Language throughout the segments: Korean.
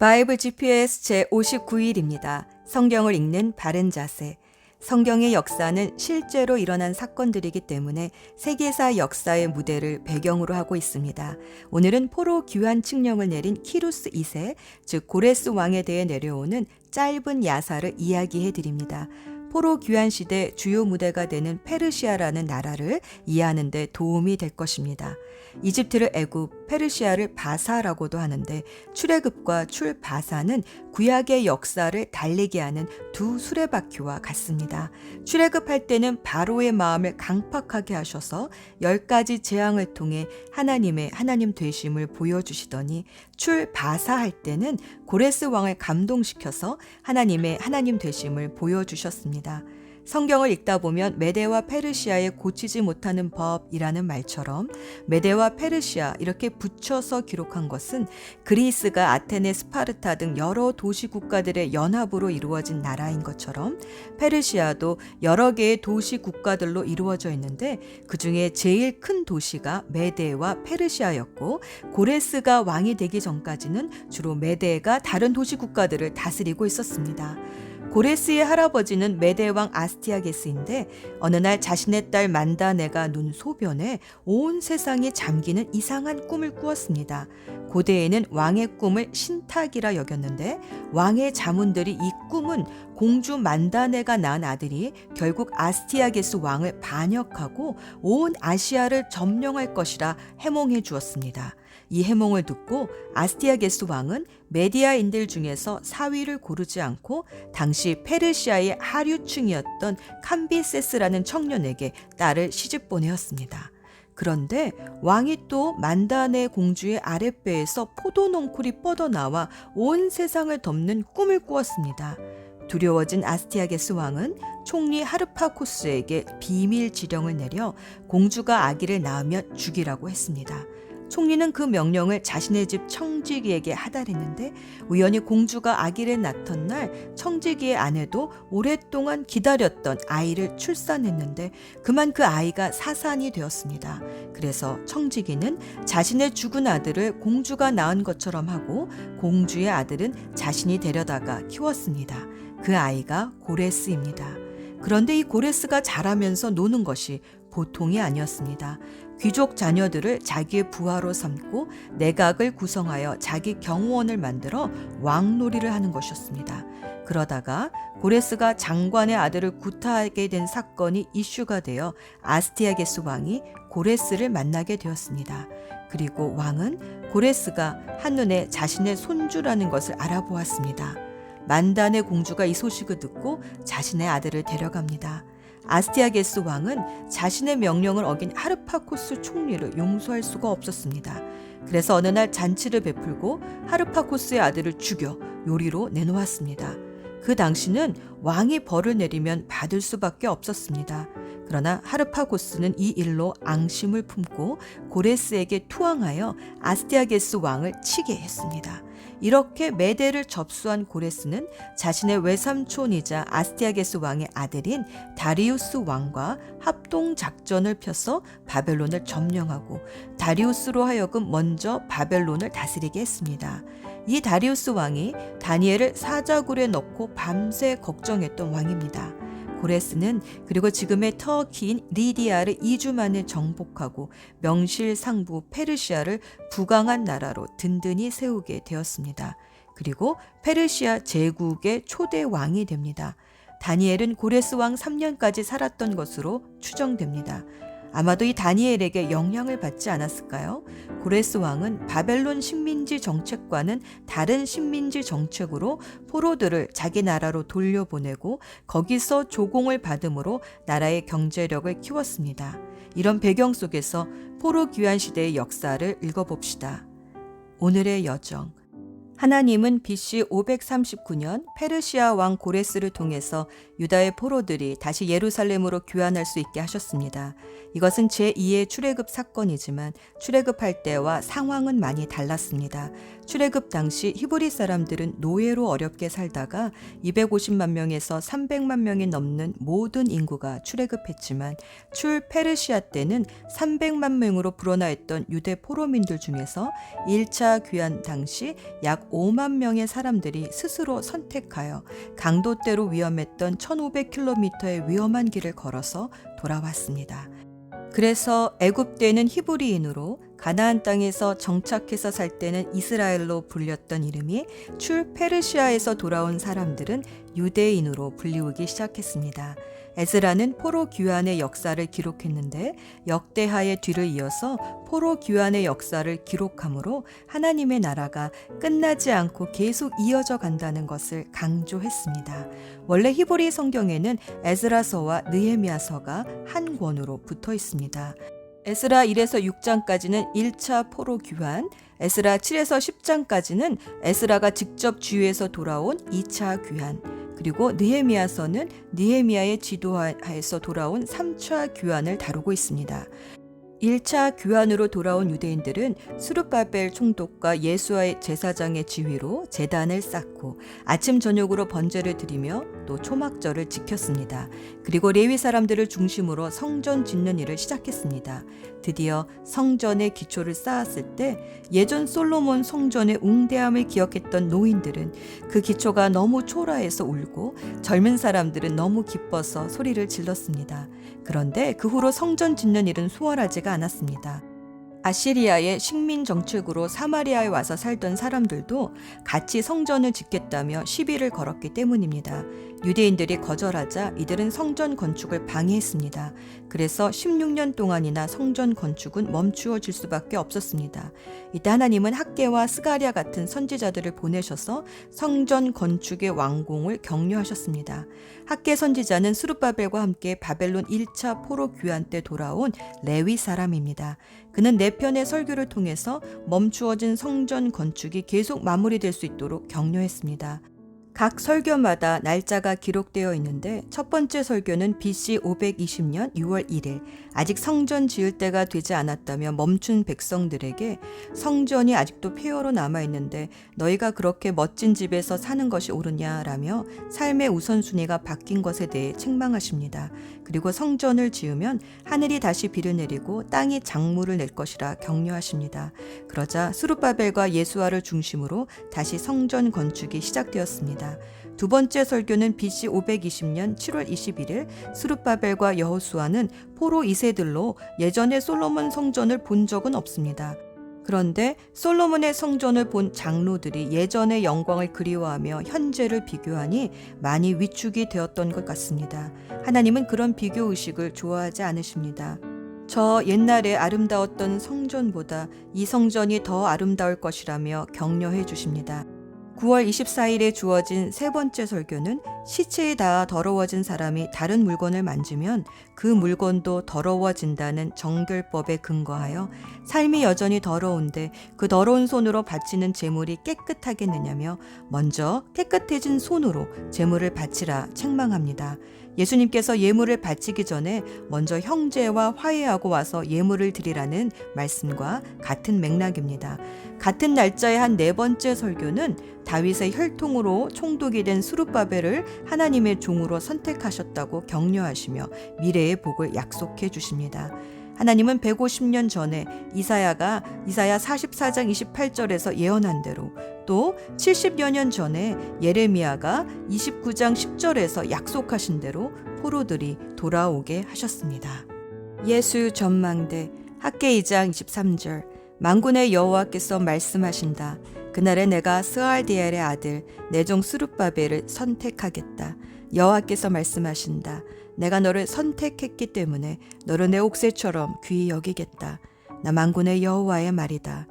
바이블 GPS 제 59일입니다. 성경을 읽는 바른 자세. 성경의 역사는 실제로 일어난 사건들이기 때문에 세계사 역사의 무대를 배경으로 하고 있습니다. 오늘은 포로 귀환 칙령을 내린 키루스 2세, 즉 고레스 왕에 대해 내려오는 짧은 야사를 이야기해 드립니다. 포로 귀환 시대 주요 무대가 되는 페르시아라는 나라를 이해하는 데 도움이 될 것입니다. 이집트를 애굽, 페르시아를 바사라고도 하는데 출애굽과 출바사는 구약의 역사를 달리게 하는 두 수레바퀴와 같습니다. 출애굽할 때는 바로의 마음을 강팍하게 하셔서 열 가지 재앙을 통해 하나님의 하나님 되심을 보여주시더니 출바사할 때는 고레스 왕을 감동시켜서 하나님의 하나님 되심을 보여주셨습니다. 성경을 읽다 보면 메데와 페르시아의 고치지 못하는 법이라는 말처럼 메데와 페르시아 이렇게 붙여서 기록한 것은 그리스가 아테네, 스파르타 등 여러 도시 국가들의 연합으로 이루어진 나라인 것처럼 페르시아도 여러 개의 도시 국가들로 이루어져 있는데 그 중에 제일 큰 도시가 메데와 페르시아였고 고레스가 왕이 되기 전까지는 주로 메데가 다른 도시 국가들을 다스리고 있었습니다. 고레스의 할아버지는 메대왕 아스티아게스인데 어느 날 자신의 딸 만다네가 눈 소변에 온 세상이 잠기는 이상한 꿈을 꾸었습니다. 고대에는 왕의 꿈을 신탁이라 여겼는데 왕의 자문들이 이 꿈은 공주 만다네가 낳은 아들이 결국 아스티아게스 왕을 반역하고 온 아시아를 점령할 것이라 해몽해 주었습니다. 이 해몽을 듣고 아스티아게스 왕은 메디아인들 중에서 사위를 고르지 않고 당시 페르시아의 하류층이었던 캄비세스라는 청년에게 딸을 시집 보내었습니다. 그런데 왕이 또 만다네 공주의 아랫배에서 포도 농쿨이 뻗어나와 온 세상을 덮는 꿈을 꾸었습니다. 두려워진 아스티아게스 왕은 총리 하르파코스에게 비밀 지령을 내려 공주가 아기를 낳으면 죽이라고 했습니다. 총리는 그 명령을 자신의 집 청지기에게 하달했는데 우연히 공주가 아기를 낳던 날 청지기의 아내도 오랫동안 기다렸던 아이를 출산했는데 그만 그 아이가 사산이 되었습니다. 그래서 청지기는 자신의 죽은 아들을 공주가 낳은 것처럼 하고 공주의 아들은 자신이 데려다가 키웠습니다. 그 아이가 고레스입니다. 그런데 이 고레스가 자라면서 노는 것이 보통이 아니었습니다. 귀족 자녀들을 자기의 부하로 삼고 내각을 구성하여 자기 경호원을 만들어 왕놀이를 하는 것이었습니다. 그러다가 고레스가 장관의 아들을 구타하게 된 사건이 이슈가 되어 아스티아게스 왕이 고레스를 만나게 되었습니다. 그리고 왕은 고레스가 한눈에 자신의 손주라는 것을 알아보았습니다. 만단의 공주가 이 소식을 듣고 자신의 아들을 데려갑니다. 아스티아게스 왕은 자신의 명령을 어긴 하르파코스 총리를 용서할 수가 없었습니다. 그래서 어느 날 잔치를 베풀고 하르파코스의 아들을 죽여 요리로 내놓았습니다. 그 당시는 왕이 벌을 내리면 받을 수밖에 없었습니다. 그러나 하르파고스는 이 일로 앙심을 품고 고레스에게 투항하여 아스티아게스 왕을 치게 했습니다. 이렇게 메대를 접수한 고레스는 자신의 외삼촌이자 아스티아게스 왕의 아들인 다리우스 왕과 합동 작전을 펴서 바벨론을 점령하고 다리우스로 하여금 먼저 바벨론을 다스리게 했습니다. 이 다리우스 왕이 다니엘을 사자굴에 넣고 밤새 걱정했던 왕입니다. 고레스는 그리고 지금의 터키인 리디아를 2주 만에 정복하고 명실상부 페르시아를 부강한 나라로 든든히 세우게 되었습니다. 그리고 페르시아 제국의 초대 왕이 됩니다. 다니엘은 고레스 왕 3년까지 살았던 것으로 추정됩니다. 아마도 이 다니엘에게 영향을 받지 않았을까요? 고레스 왕은 바벨론 식민지 정책과는 다른 식민지 정책으로 포로들을 자기 나라로 돌려보내고 거기서 조공을 받음으로 나라의 경제력을 키웠습니다. 이런 배경 속에서 포로 귀환 시대의 역사를 읽어봅시다. 오늘의 여정. 하나님은 BC 539년 페르시아 왕 고레스를 통해서 유다의 포로들이 다시 예루살렘으로 귀환할 수 있게 하셨습니다. 이것은 제2의 출애굽 사건이지만 출애굽할 때와 상황은 많이 달랐습니다. 출애굽 당시 히브리 사람들은 노예로 어렵게 살다가 250만 명에서 300만 명이 넘는 모든 인구가 출애굽했지만 출 페르시아 때는 300만 명으로 불어나 있던 유대 포로민들 중에서 1차 귀환 당시 약 5만 명의 사람들이 스스로 선택하여 강도대로 위험했던 1500km의 위험한 길을 걸어서 돌아왔습니다. 그래서 애굽 때는 히브리인으로 가나안 땅에서 정착해서 살 때는 이스라엘로 불렸던 이름이 출 페르시아에서 돌아온 사람들은 유대인으로 불리우기 시작했습니다. 에스라는 포로 귀환의 역사를 기록했는데 역대하의 뒤를 이어서 포로 귀환의 역사를 기록함으로 하나님의 나라가 끝나지 않고 계속 이어져 간다는 것을 강조했습니다. 원래 히브리 성경에는 에스라서와 느헤미야서가 한 권으로 붙어 있습니다. 에스라 1에서 6장까지는 1차 포로 귀환, 에스라 7에서 10장까지는 에스라가 직접 주위에서 돌아온 2차 귀환, 그리고 느헤미야서는 느헤미야의 지도하에서 돌아온 3차 귀환을 다루고 있습니다. 1차 귀환으로 돌아온 유대인들은 수르바벨 총독과 예수와의 제사장의 지휘로 제단을 쌓고 아침 저녁으로 번제를 드리며 또 초막절을 지켰습니다. 그리고 레위 사람들을 중심으로 성전 짓는 일을 시작했습니다. 드디어 성전의 기초를 쌓았을 때 예전 솔로몬 성전의 웅대함을 기억했던 노인들은 그 기초가 너무 초라해서 울고 젊은 사람들은 너무 기뻐서 소리를 질렀습니다. 그런데 그 후로 성전 짓는 일은 수월하지가 않았습니다. 아시리아의 식민 정책으로 사마리아에 와서 살던 사람들도 같이 성전을 짓겠다며 시비를 걸었기 때문입니다. 유대인들이 거절하자 이들은 성전 건축을 방해했습니다. 그래서 16년 동안이나 성전 건축은 멈추어질 수밖에 없었습니다. 이때 하나님은 학계와 스가랴 같은 선지자들을 보내셔서 성전 건축의 완공을 격려하셨습니다. 학계 선지자는 수르바벨과 함께 바벨론 1차 포로 귀환 때 돌아온 레위 사람입니다. 그는 네 편의 설교를 통해서 멈추어진 성전 건축이 계속 마무리될 수 있도록 격려했습니다. 각 설교마다 날짜가 기록되어 있는데 첫 번째 설교는 BC 520년 6월 1일 아직 성전 지을 때가 되지 않았다며 멈춘 백성들에게 성전이 아직도 폐허로 남아 있는데 너희가 그렇게 멋진 집에서 사는 것이 옳으냐라며 삶의 우선순위가 바뀐 것에 대해 책망하십니다. 그리고 성전을 지으면 하늘이 다시 비를 내리고 땅이 작물을 낼 것이라 격려하십니다. 그러자 수르바벨과 예수아를 중심으로 다시 성전 건축이 시작되었습니다. 두 번째 설교는 BC 520년 7월 21일 수르바벨과 여호수아는 포로 2세들로 예전에 솔로몬 성전을 본 적은 없습니다. 그런데 솔로몬의 성전을 본 장로들이 예전의 영광을 그리워하며 현재를 비교하니 많이 위축이 되었던 것 같습니다. 하나님은 그런 비교 의식을 좋아하지 않으십니다. 저 옛날에 아름다웠던 성전보다 이 성전이 더 아름다울 것이라며 격려해 주십니다. 9월 24일에 주어진 세 번째 설교는 시체에 닿아 더러워진 사람이 다른 물건을 만지면 그 물건도 더러워진다는 정결법에 근거하여 삶이 여전히 더러운데 그 더러운 손으로 바치는 재물이 깨끗하겠느냐며 먼저 깨끗해진 손으로 재물을 바치라 책망합니다. 예수님께서 예물을 바치기 전에 먼저 형제와 화해하고 와서 예물을 드리라는 말씀과 같은 맥락입니다. 같은 날짜의 한 네 번째 설교는 다윗의 혈통으로 총독이 된 수르바벨을 하나님의 종으로 선택하셨다고 격려하시며 미래의 복을 약속해 주십니다. 하나님은 150년 전에 이사야가 이사야 44장 28절에서 예언한 대로 또 70여 년 전에 예레미야가 29장 10절에서 약속하신 대로 포로들이 돌아오게 하셨습니다. 예수 전망대 학계 2장 23절 만군의 여호와께서 말씀하신다. 그날에 내가 스알디엘의 아들 내종 스룹바벨을 선택하겠다. 여호와께서 말씀하신다. 내가 너를 선택했기 때문에 너를 내 옥새처럼 귀히 여기겠다. 나 만군의 여호와의 말이다.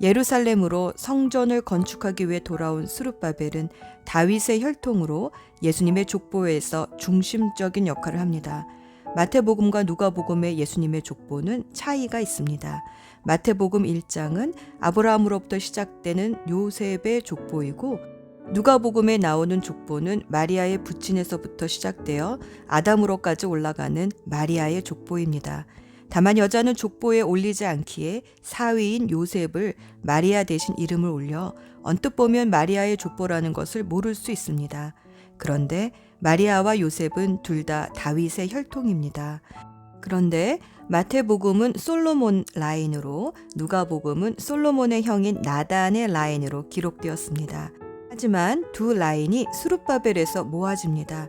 예루살렘으로 성전을 건축하기 위해 돌아온 스룹바벨은 다윗의 혈통으로 예수님의 족보에서 중심적인 역할을 합니다. 마태복음과 누가복음의 예수님의 족보는 차이가 있습니다. 마태복음 1장은 아브라함으로부터 시작되는 요셉의 족보이고 누가복음에 나오는 족보는 마리아의 부친에서부터 시작되어 아담으로까지 올라가는 마리아의 족보입니다. 다만 여자는 족보에 올리지 않기에 사위인 요셉을 마리아 대신 이름을 올려 언뜻 보면 마리아의 족보라는 것을 모를 수 있습니다. 그런데 마리아와 요셉은 둘 다 다윗의 혈통입니다. 그런데 마태복음은 솔로몬 라인으로 누가복음은 솔로몬의 형인 나단의 라인으로 기록되었습니다. 하지만 두 라인이 수룹바벨에서 모아집니다.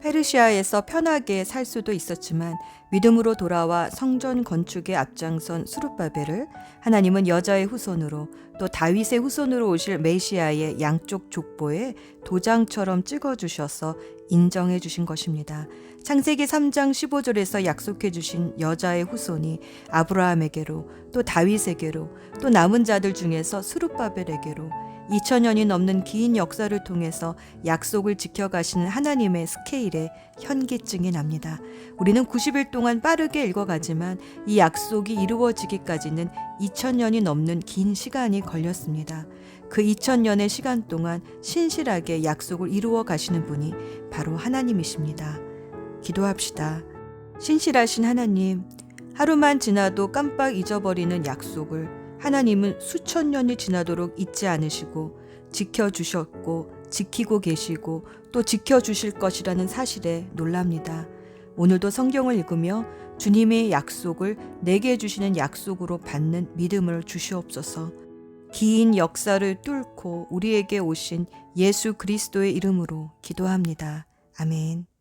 페르시아에서 편하게 살 수도 있었지만 믿음으로 돌아와 성전 건축에 앞장선 수룹바벨을 하나님은 여자의 후손으로 또 다윗의 후손으로 오실 메시아의 양쪽 족보에 도장처럼 찍어 주셔서 인정해 주신 것입니다. 창세기 3장 15절에서 약속해 주신 여자의 후손이 아브라함에게로 또 다윗에게로 또 남은 자들 중에서 수룹바벨에게로 2000년이 넘는 긴 역사를 통해서 약속을 지켜가시는 하나님의 스케일에 현기증이 납니다. 우리는 90일 동안 빠르게 읽어가지만 이 약속이 이루어지기까지는 2000년이 넘는 긴 시간이 걸렸습니다. 그 2000년의 시간 동안 신실하게 약속을 이루어 가시는 분이 바로 하나님이십니다. 기도합시다. 신실하신 하나님, 하루만 지나도 깜빡 잊어버리는 약속을 하나님은 수천 년이 지나도록 잊지 않으시고 지켜주셨고 지키고 계시고 또 지켜주실 것이라는 사실에 놀랍니다. 오늘도 성경을 읽으며 주님의 약속을 내게 주시는 약속으로 받는 믿음을 주시옵소서. 긴 역사를 뚫고 우리에게 오신 예수 그리스도의 이름으로 기도합니다. 아멘.